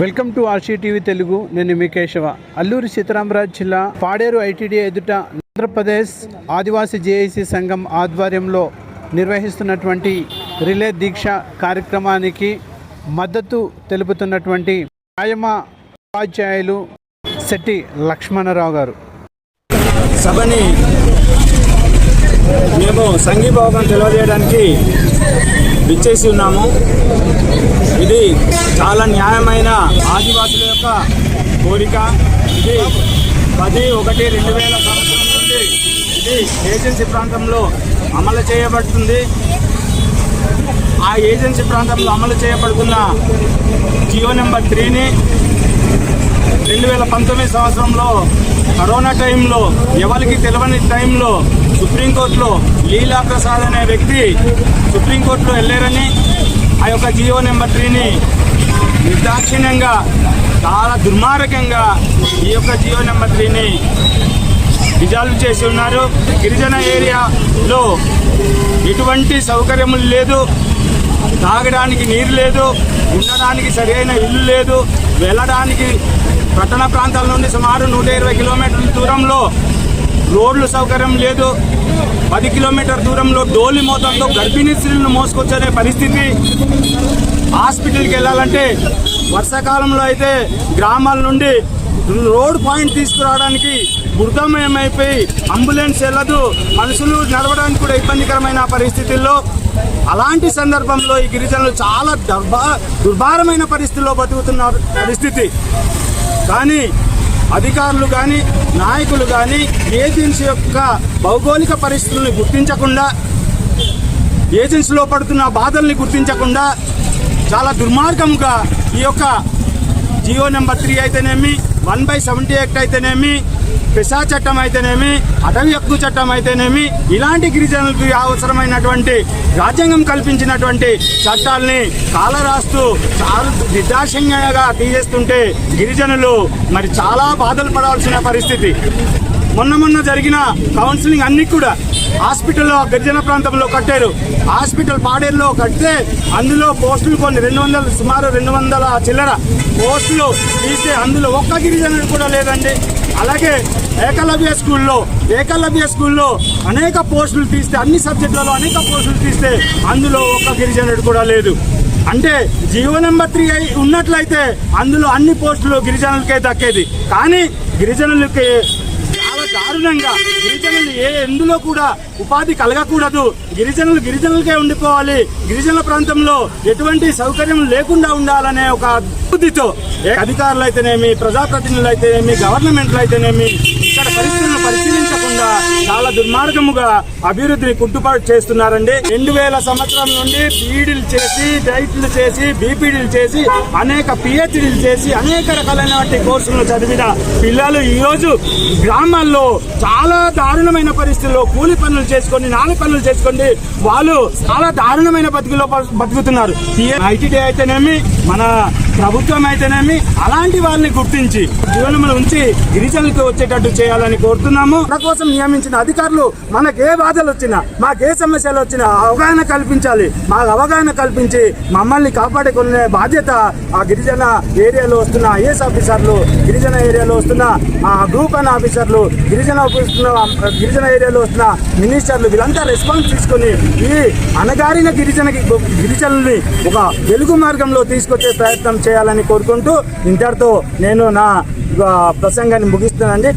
Welcome to RC TV Telugu. నేను మీ కేశవ. అల్లూరి సీతారామరాజు జిల్లా పాడేరు ఐటీడీ ఎదుట ఆంధ్రప్రదేశ్ ఆదివాసీ జేఏసీ సంఘం ఆధ్వర్యంలో నిర్వహిస్తున్నటువంటి రిలే దీక్ష కార్యక్రమానికి మద్దతు తెలుపుతున్నటువంటి వ్యాయామ ఉపాధ్యాయులు శెట్టి లక్ష్మణరావు గారు. సభని మేము సంఘీభావం తెలియజేయడానికి విచ్చేసి ఉన్నాము. ఇది చాలా న్యాయమైన ఆదివాసుల యొక్క కోరిక. ఇది పది ఒకటి రెండు వేల సంవత్సరం నుండి ఇది ఏజెన్సీ ప్రాంతంలో అమలు చేయబడుతుంది. ఆ ఏజెన్సీ ప్రాంతంలో అమలు చేయబడుతున్న జియో నెంబర్ త్రీని రెండు వేల పంతొమ్మిది సంవత్సరంలో కరోనా టైంలో ఎవరికి తెలియని టైంలో సుప్రీంకోర్టులో లీలా ప్రసాద్ అనే వ్యక్తి సుప్రీంకోర్టులో వెళ్ళారని ఆ యొక్క జియో నెంబర్ త్రీని నిర్దాక్షిణ్యంగా చాలా దుర్మార్గంగా ఈ యొక్క జియో నెంబర్ త్రీని డిజాల్వ్ చేసి ఉన్నారు. గిరిజన ఏరియాలో ఎటువంటి సౌకర్యములు లేదు. తాగడానికి నీరు లేదు. ఉండడానికి సరైన ఇల్లు లేదు. వెళ్ళడానికి పట్టణ ప్రాంతాల నుండి సుమారు నూట ఇరవై కిలోమీటర్ల దూరంలో రోడ్లు సౌకర్యం లేదు. పది కిలోమీటర్ దూరంలో డోలి మోతంతో గర్భిణీ స్త్రీలను మోసుకొచ్చే పరిస్థితి. హాస్పిటల్కి వెళ్ళాలంటే వర్షాకాలంలో అయితే గ్రామాల నుండి రోడ్ పాయింట్ తీసుకురావడానికి బుర్దమయమైపోయి అంబులెన్స్ వెళ్ళదు. మనుషులు నడవడానికి కూడా ఇబ్బందికరమైన పరిస్థితుల్లో అలాంటి సందర్భంలో ఈ గిరిజనులు చాలా దుర్భా దుర్భారమైన పరిస్థితుల్లో బతుకుతున్న పరిస్థితి. కానీ అధికారులు కానీ నాయకులు కానీ ఏజెన్సీ యొక్క భౌగోళిక పరిస్థితులను గుర్తించకుండా ఏజెన్సీలో పడుతున్న బాధల్ని గుర్తించకుండా చాలా దుర్మార్గంగా ఈ యొక్క జియో నెంబర్ త్రీ అయితేనేమి వన్ బై సెవెంటీ యాక్ట్ అయితేనేమి పిసా చట్టం అయితేనేమి అటవీ హక్కు చట్టం అయితేనేమి ఇలాంటి గిరిజనులకు అవసరమైనటువంటి రాజ్యాంగం కల్పించినటువంటి చట్టాల్ని కాలరాస్తూ చాలా నిర్దాక్షిణ్యంగా తీసేస్తుంటే గిరిజనులు మరి చాలా బాధలు పడాల్సిన పరిస్థితి. మొన్న మొన్న జరిగిన కౌన్సిలింగ్ అన్ని కూడా హాస్పిటల్లో గిరిజన ప్రాంతంలో కట్టారు. హాస్పిటల్ పాడేరులో కడితే అందులో పోస్టులు కొన్ని రెండు వందల సుమారు రెండు వందల చిల్లర పోస్టులు తీస్తే అందులో ఒక్క గిరిజనుడు కూడా లేదండి. అలాగే ఏకలవ్య స్కూల్లో ఏకలవ్య స్కూల్లో అనేక పోస్టులు తీస్తే అన్ని సబ్జెక్టులలో అనేక పోస్టులు తీస్తే అందులో ఒక్క గిరిజనుడు కూడా లేదు. అంటే జీవో నెంబర్ త్రీ అయి ఉన్నట్లయితే అందులో అన్ని పోస్టులు గిరిజనులకే దక్కేది. కానీ గిరిజనులకి దారుణంగా గిరిజనులు ఏ ఎందులో కూడా ఉపాధి కలగకూడదు. గిరిజనులు గిరిజనులకే ఉండిపోవాలి. గిరిజనుల ప్రాంతంలో ఎటువంటి సౌకర్యం లేకుండా ఉండాలనే ఒక బుద్ధితో ఏ అధికారులు అయితేనేమి ప్రజాప్రతినిధులు అయితేనేమి గవర్నమెంట్లు అయితేనేమి పరిస్థితులను పరిశీలించకుండా చాలా దుర్మార్గముగా అభివృద్ధిని కుంటుపాటు చేస్తున్నారండి. రెండు వేల సంవత్సరం నుండి బీఈడీలు చేసి డైట్లు చేసి బీపీడీలు చేసి అనేక పిహెచ్డీలు చేసి అనేక రకాలైనటువంటి కోర్సులను చదివిన పిల్లలు ఈ రోజు గ్రామాల్లో చాలా దారుణమైన పరిస్థితుల్లో కూలి పనులు చేసుకొని నాలుగు పనులు చేసుకొని వాళ్ళు చాలా దారుణమైన బతుకులో బతుకుతున్నారు. ఐటీడీ అయితేనేమి మన ప్రభుత్వం అయితేనేమి అలాంటి వారిని గుర్తించి జీవనంలో ఉంచి గిరిజనులకు వచ్చేటట్టు చేయాలని కోరుతున్నాము. మన కోసం నియమించిన అధికారులు మనకు ఏ బాధలు వచ్చినా మాకు ఏ సమస్యలు వచ్చినా అవగాహన కల్పించాలి. మాకు అవగాహన కల్పించి మమ్మల్ని కాపాడుకునే బాధ్యత ఆ గిరిజన ఏరియాలో వస్తున్న ఐఏఎస్ ఆఫీసర్లు గిరిజన ఏరియాలో వస్తున్న ఆ గ్రూప్ వన్ ఆఫీసర్లు గిరిజన గిరిజన ఏరియాలో వస్తున్న మినిస్టర్లు వీళ్ళంతా రెస్పాన్స్ తీసుకొని ఈ అణగారిన గిరిజన గిరిజనుల్ని ఒక వెలుగు మార్గంలో తీసుకొచ్చే ప్రయత్నం చేయాలని కోరుకుంటూ ఇంతటితో నేను నా ప్రసంగాన్ని ముగిస్తున్నానండి.